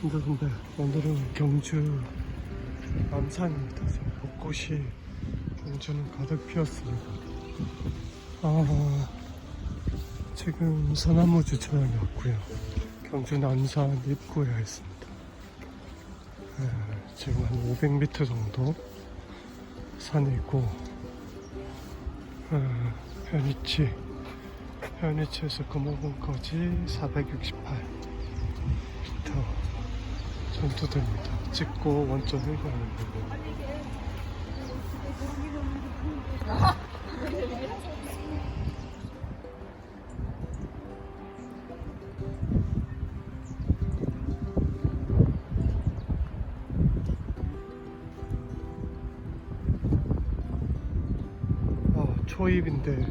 근데 오늘은 경주 남산입니다. 지금 벚꽃이 경주는 가득 피었습니다. 아, 지금 소나무 주차장에 왔고요. 경주 남산 입구에 와 있습니다. 네, 지금 한 500m 정도 산이 있고 어, 현위치 현위치에서 금호봉까지 468m 정도 됩니다. 찍고 원점 회귀하는 거고 아, 초입인데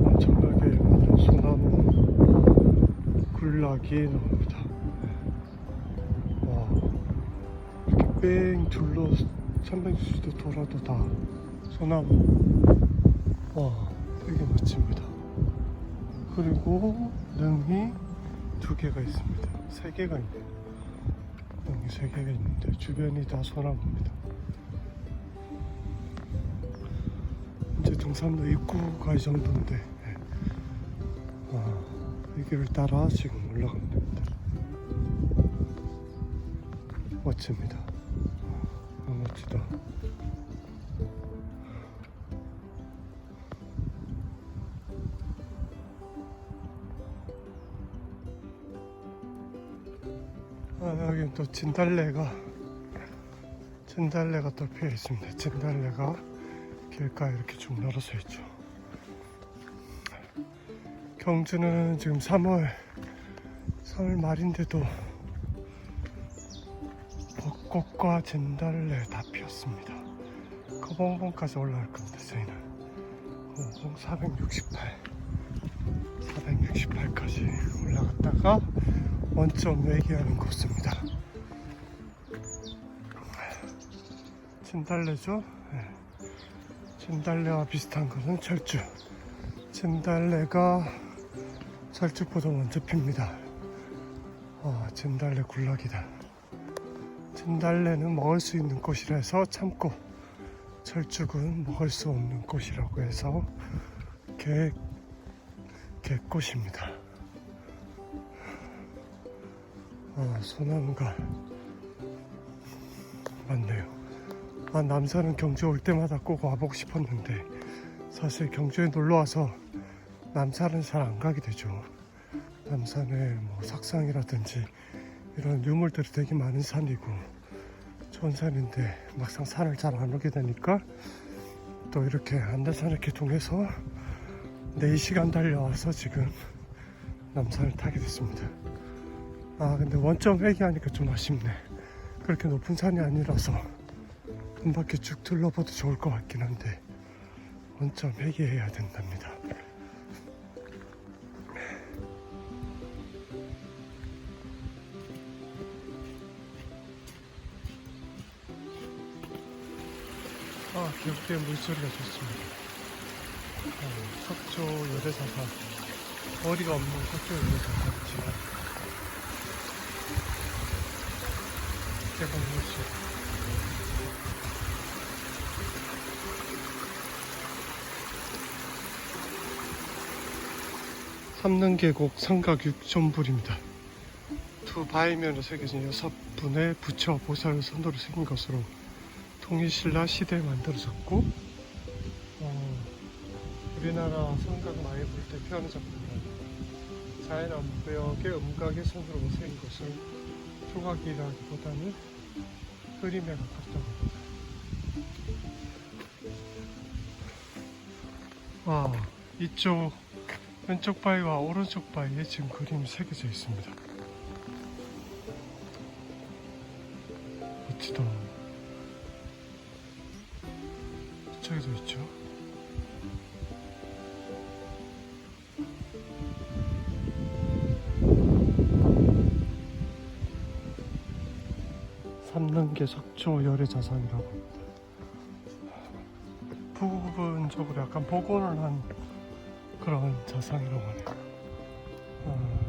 엄청나게 많은 소나무 군락이 나옵니다. 300 둘로 360도 돌아도 다 소나무. 와 되게 멋집니다. 그리고 능이 두 개가 있습니다. 세 개가 있네요. 능이 세 개가 있는데 주변이 다 소나무입니다. 이제 등산로 입구가 이 정도인데 네. 와, 이 길을 따라 지금 올라갑니다. 멋집니다. 아, 멋지다. 아, 여기 또 진달래가 진달래가 또 피어 있습니다. 진달래가 길가에 이렇게 쭉 늘어서 있죠. 경주는 지금 3월 3월 말인데도 벚 꽃과 진달래 다 피었습니다. 거봉봉까지 올라갈 겁니다. 저희는 거봉 468 468까지 올라갔다가 원점 외기하는 곳입니다. 진달래죠? 네. 진달래와 비슷한 것은 철쭉. 진달래가 철쭉보다 먼저 핍니다. 아, 진달래 굴락이다. 진달래는 먹을 수 있는 꽃이라서 참고 철쭉은 먹을 수 없는 꽃이라고 해서 개, 개꽃입니다. 아, 소나무가 많네요. 아, 남산은 경주 올 때마다 꼭 와보고 싶었는데 사실 경주에 놀러 와서 남산은 잘 안 가게 되죠. 남산에 뭐 석상이라든지 이런 유물들이 되게 많은 산이고 좋은 산인데 막상 산을 잘 안 오게 되니까 또 이렇게 안달산을 이렇게 통해서 4시간 달려와서 지금 남산을 타게 됐습니다. 아 근데 원점 회귀하니까 좀 아쉽네. 그렇게 높은 산이 아니라서 한 바퀴 쭉 둘러봐도 좋을 것 같긴 한데 원점 회귀해야 된답니다. 아 기억된 물소리가 좋습니다. 어, 석조 열애사사 머리가 없는 석조 열애사사지만 대박 물소 삼릉 계곡 삼각 육전불입니다. 두 바위면에 새겨진 여섯 분의 부처 보살 선도로 생긴 것으로 통일신라 시대에 만들어졌고 어, 우리나라 성각 많이 볼때 표현한 작품이라 자연암벽의 음각의 선으로 생긴 것을 조각이라기보다는 그림에 가깝다고 합니다. 와 이쪽 왼쪽 바위와 오른쪽 바위에 지금 그림이 새겨져 있습니다. 멋지다. 저기도 있죠. 삼릉계 석조 열애 자산이라고 합니다. 부분적으로 약간 복원을 한 그런 자산이라고 하네요. 아,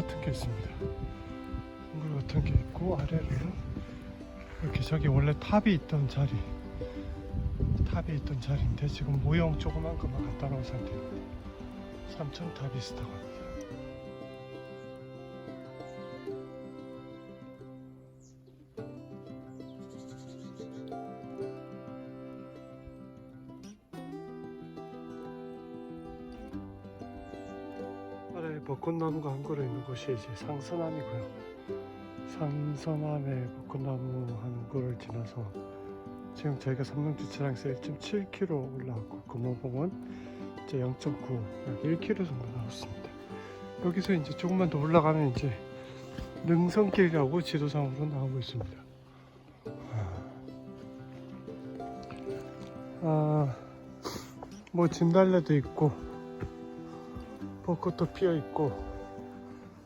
같은 게 있습니다. 동굴 같은 게 있고 아래로는 이렇게 저기 원래 탑이 있던 자리 탑이 있던 자리인데 지금 모형 조그만 것만 갖다 놓은 상태입니다. 삼천탑이 있다고 벚꽃나무가 한 그루 있는 곳이 이제 상서남이고요. 상서남의 벚꽃나무 한 그루를 지나서 지금 저희가 삼릉주차장에서 1.7km 올라왔고 금호봉은 이제 0.9, 약 1km 정도 나왔습니다. 여기서 이제 조금만 더 올라가면 이제 능선길이라고 지도상으로 나오고 있습니다. 아, 뭐 진달래도 있고 벚꽃도 피어 있고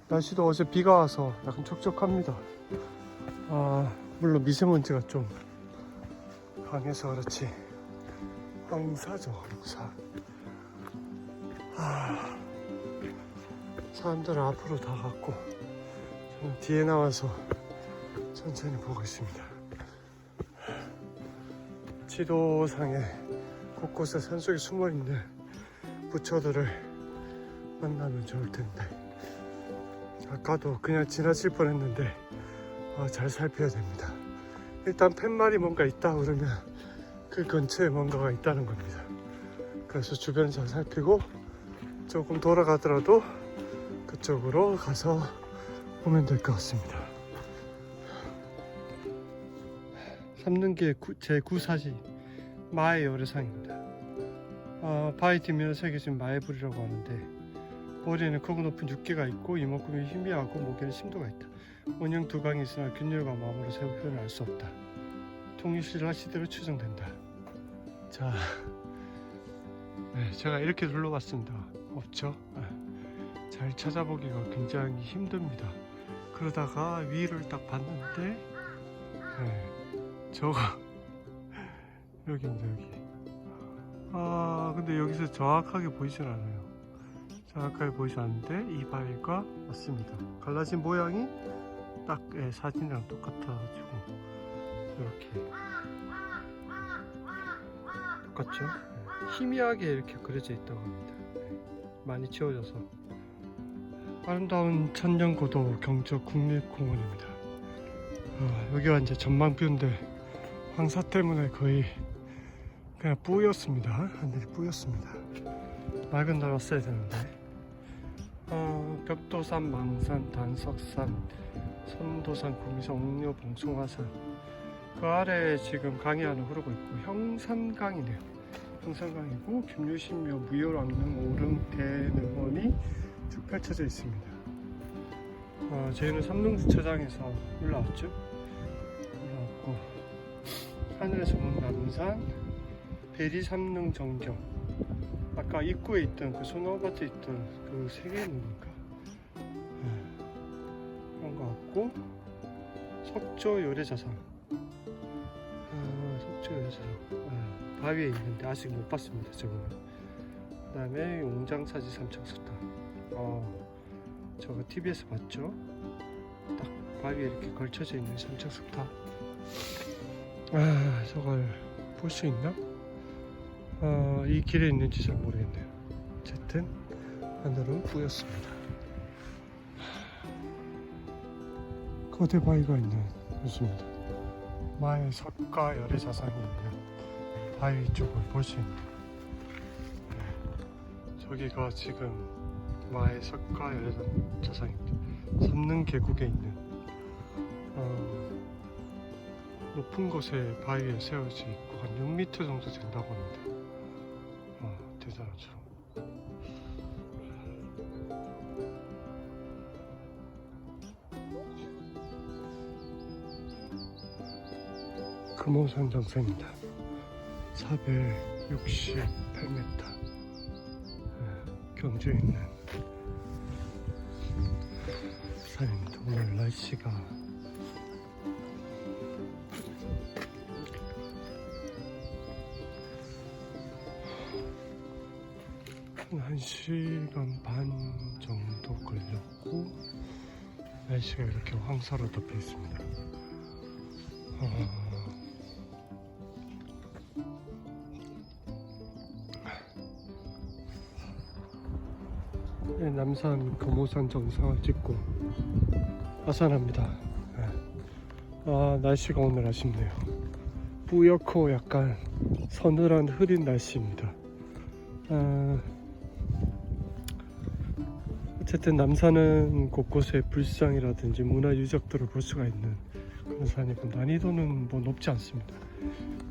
날씨도 어제 비가 와서 약간 촉촉합니다. 아, 물론 미세먼지가 좀 강해서 그렇지 황사죠 황사. 아, 사람들은 앞으로 다 갔고 저는 뒤에 나와서 천천히 보고 있습니다. 지도상에 곳곳에 산속에 숨어 있는 부처들을 만나면 좋을 텐데 아까도 그냥 지나칠 뻔했는데 어, 잘 살펴야 됩니다. 일단 팻말이 뭔가 있다 그러면 그 근처에 뭔가가 있다는 겁니다. 그래서 주변 잘 살피고 조금 돌아가더라도 그쪽으로 가서 보면 될 것 같습니다. 삼릉기의 제9사지 마의 요래상입니다. 어, 뒷면에 새겨진 마의불이라고 하는데 머리에는 크고 높은 육개가 있고 이목구미 희미하고 목에는 심도가 있다. 원형 두 강이 있으나 균열과 마음으로 세부 표현을 알수 없다. 통일신라 시대로 추정된다. 자, 네, 제가 이렇게 둘러봤습니다. 없죠? 네. 잘 찾아보기가 굉장히 힘듭니다. 그러다가 위를 딱 봤는데, 네, 저가 여기입니다 여기. 아, 근데 여기서 정확하게 보이진 않아요. 정확하게 보이지 않는데 이 바위가 맞습니다. 갈라진 모양이 딱 예, 사진이랑 똑같아가지고 이렇게 똑같죠? 예, 희미하게 이렇게 그려져 있다고 합니다. 예, 많이 지워져서 아름다운 천년고도 경주 국립공원입니다. 어, 여기가 이제 전망뷰인데 황사 때문에 거의 그냥 뿌였습니다. 하늘이 뿌였습니다. 맑은 날 왔어야 되는데 어, 벽도산, 망산, 단석산, 선도산, 구미산, 옥녀, 봉송화산. 그 아래에 지금 강이 하나 흐르고 있고 형산강이네요. 형산강이고 김유신묘, 무효왕릉, 오릉, 대능원이 쭉 펼쳐져 있습니다. 어, 저희는 삼릉주차장에서 올라왔죠? 올라왔고 하늘에서 보는 남산 대리삼릉 정경 아까 입구에 있던 그 소나밭에 있던 그 세 개의 눈인가 네. 그런 것 같고 석조 요래자상 아, 석조 요래자상 네. 바위에 있는데 아직 못 봤습니다 저거는. 그 다음에 용장사지 삼척석탑 어, 저거 TV에서 봤죠? 딱 바위에 이렇게 걸쳐져 있는 삼척석탑 아 저걸 볼 수 있나? 어, 이 길에 있는지 잘 모르겠네요. 어쨌든 하늘은 뿌였습니다. 거대 바위가 있는 곳입니다. 마의 석가 열의 자상이 있는 바위 쪽을 볼 수 있는. 네, 저기가 지금 마의 석가 열의 자상입니다. 삼릉 계곡에 있는 어, 높은 곳에 바위에 세워져 있고 한 6m 정도 된다고 합니다. 어, 대단하죠. 금호산 정상입니다. 468m. 경주에 있는 산입니다. 오늘 날씨가 한 1시간 반 정도 걸렸고 날씨가 이렇게 황사로 덮여 있습니다. 어, 네, 남산 금오산 정상을 찍고 하산합니다. 네. 아 날씨가 오늘 아쉽네요. 뿌옇고 약간 서늘한 흐린 날씨입니다. 아, 어쨌든 남산은 곳곳에 불상이라든지 문화 유적들을 볼 수가 있는 그런 산이고 난이도는 뭐 높지 않습니다.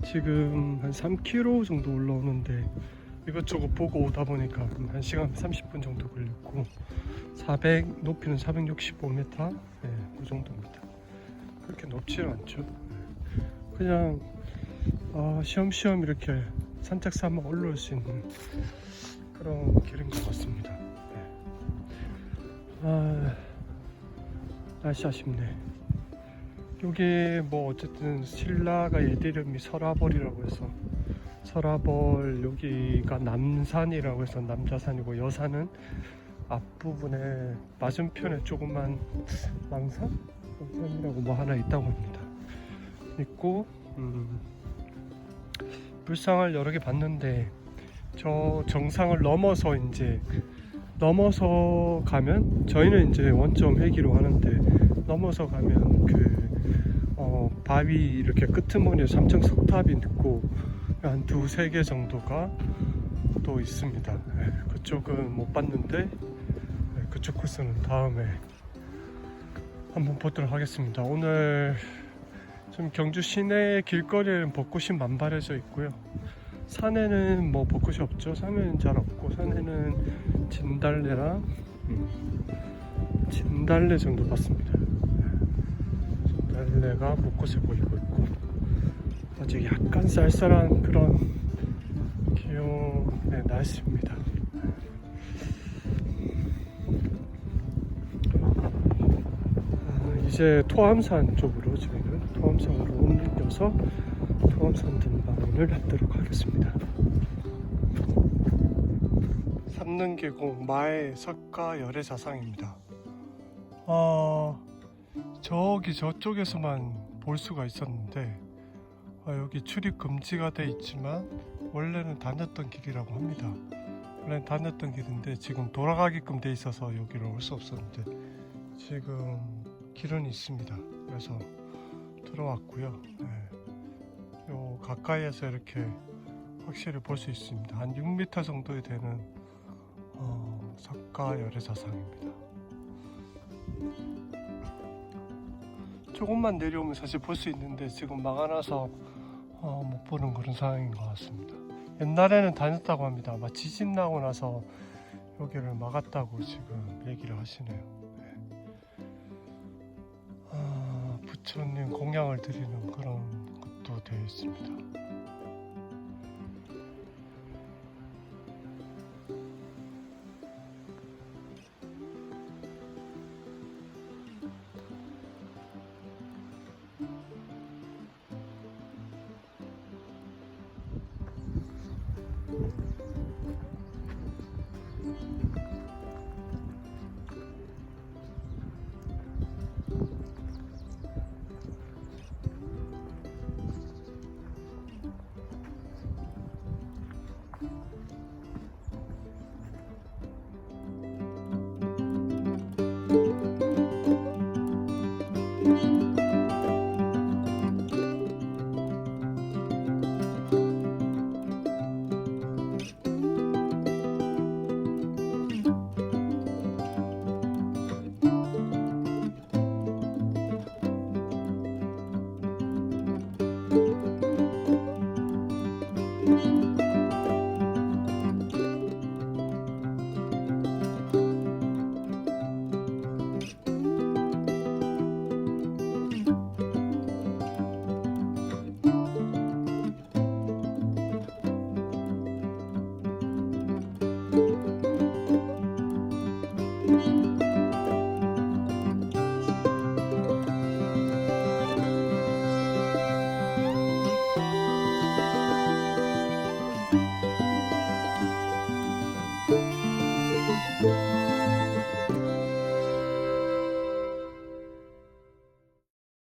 지금 한 3km 정도 올라오는데 이것저것 보고 오다 보니까 한 1시간 30분 정도 걸렸고 400 높이는 465m 네, 그 정도입니다. 그렇게 높지는 않죠. 네. 그냥 아, 쉬엄쉬엄 이렇게 산책 삼아 올라올 수 있는 그런 길인 것 같습니다. 네. 아, 날씨 아쉽네. 여기 뭐 어쨌든 신라가 옛 이름이 설아벌이라고 해서 설아벌 여기가 남산이라고 해서 남자산이고 여산은 앞부분에 맞은편에 조그만 망산? 망산이라고 뭐 하나 있다고 합니다. 있고 음, 불상을 여러 개 봤는데 저 정상을 넘어서 이제 넘어서 가면 저희는 이제 원점 회기로 하는데 넘어서 가면 그 어, 바위 이렇게 끄트머리에 삼층 석탑이 있고 한 두세 개 정도가 또 있습니다. 네, 그쪽은 못 봤는데 네, 그쪽 코스는 다음에 한번 보도록 하겠습니다. 오늘 좀 경주 시내 길거리에는 벚꽃이 만발해져 있고요. 산에는 뭐 벚꽃이 없죠. 산에는 잘 없고 산에는 진달래랑 음, 진달래 정도 봤습니다. 진달래가 벚꽃을 보이고 있고 아직 약간 쌀쌀한 그런 기온의 날씨입니다. 아, 이제 토암산 쪽으로 저희는 토암산으로 옮겨서 토암산 등반을 하도록 하겠습니다. 삼능계곡 마의 석가 열애 자상입니다. 어, 저기 저쪽에서만 볼 수가 있었는데 아, 여기 출입 금지가 돼 있지만 원래는 다녔던 길이라고 합니다. 원래는 다녔던 길인데 지금 돌아가게끔 돼 있어서 여기로 올수 없었는데 지금 길은 있습니다. 그래서 들어왔고요. 네. 요 가까이에서 이렇게 확실히 볼 수 있습니다. 한 6m 정도 되는 어, 석가 열애사상입니다. 조금만 내려오면 사실 볼 수 있는데 지금 막아놔서 어, 못 보는 그런 상황인 것 같습니다. 옛날에는 다녔다고 합니다. 아마 지진 나고 나서 여기를 막았다고 지금 얘기를 하시네요. 네. 아, 부처님 공양을 드리는 그런 것도 되어 있습니다.